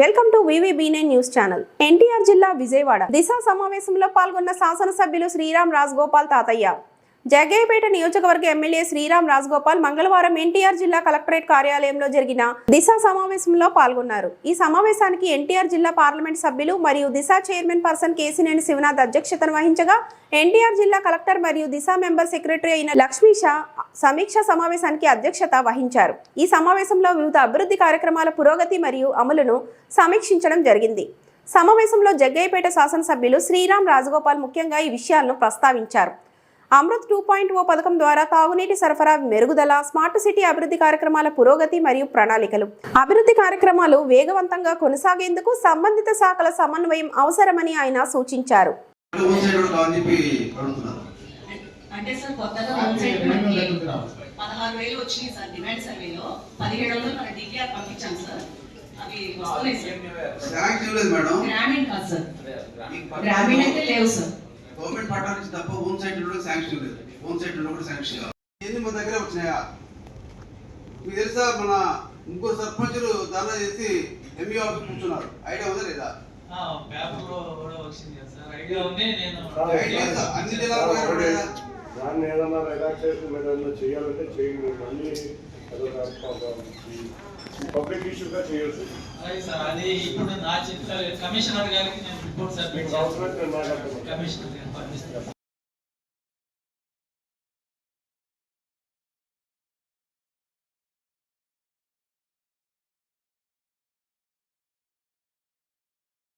Welcome to వివిబీనే news channel. NTR జిల్లా విజయవాడ దిశ సమావేశంలో పాల్గొన్న శాసనసభ్యులు శ్రీరామ్ రాజగోపాల్ తాతయ్య. జగ్గయ్యపేట నియోజకవర్గ ఎమ్మెల్యే శ్రీరామ్ రాజగోపాల్ మంగళవారం ఎన్టీఆర్ జిల్లా కలెక్టరేట్ కార్యాలయంలో జరిగిన దిశ సమావేశంలో పాల్గొన్నారు. ఈ సమావేశానికి ఎన్టీఆర్ జిల్లా పార్లమెంట్ సభ్యులు మరియు దిశ చైర్మన్ పర్సన్ కేసినేని శివనాథ్ అధ్యక్షతను వహించగా ఎన్టీఆర్ జిల్లా కలెక్టర్ మరియు దిశ మెంబర్ సెక్రటరీ అయిన లక్ష్మీ షా సమీక్ష సమావేశానికి అధ్యక్షత వహించారు. ఈ సమావేశంలో వివిధ అభివృద్ధి కార్యక్రమాల పురోగతి మరియు అమలును సమీక్షించడం జరిగింది. సమావేశంలో జగ్గయ్యపేట శాసనసభ్యులు శ్రీరామ్ రాజగోపాల్ ముఖ్యంగా ఈ విషయాలను ప్రస్తావించారు. అమృత్ టూ పాయింట్ ఓ పథకం ద్వారా తాగునీటి సరఫరా మెరుగుదల స్మార్ట్ సిటీ అభివృద్ధి కార్యక్రమాల పురోగతి మరియు ప్రణాళికలు. అభివృద్ధి కార్యక్రమాలు వేగవంతంగా కొనసాగేందుకు సంబంధిత శాఖల సమన్వయం అవసరమని ఆయన సూచించారు. హోమ్ సైడ్ కూడా కావాలని చెప్పి అడుగుతున్నారు అంటే సార్ కొత్తగా హోమ్ సైడ్ మనకి పదహారు వేలు వచ్చినాయి సార్ డిమాండ్ సర్వేలో పదిహేడు వందలు మన డిపిఆర్ పంపించాం సార్. అవి వస్తున్నాయి సార్. శాంక్షన్ లేదు మేడం. గ్రామీణ కాదు సార్. గ్రామీణ అయితే లేవు సార్. గవర్నమెంట్ పట్టా నుంచి తప్ప హోమ్ సైడ్ కూడా శాంక్షన్ లేదు. హోమ్ సైడ్ కూడా శాంక్షన్ కావాలి. ఏంది మన దగ్గర వచ్చినాయా? మీకు తెలుసా మన ఇంకో సర్పంచులు ధర్నా చేసి ఎంఈ ఆఫీస్ కూర్చున్నారు. ఐడియా ఉందా లేదా? అన్ని జిల్లాలో? దాన్ని రిలాక్సేషన్ చేయాలంటే చేయండి. మళ్ళీ పబ్లిక్ ఇష్యూగా చేయొచ్చు అది ఇప్పుడు నా చిత్ర కమిషనర్ గారికి నేను బోర్డు సభ్యులు కమిషనర్ గారు పంపిస్తున్నారు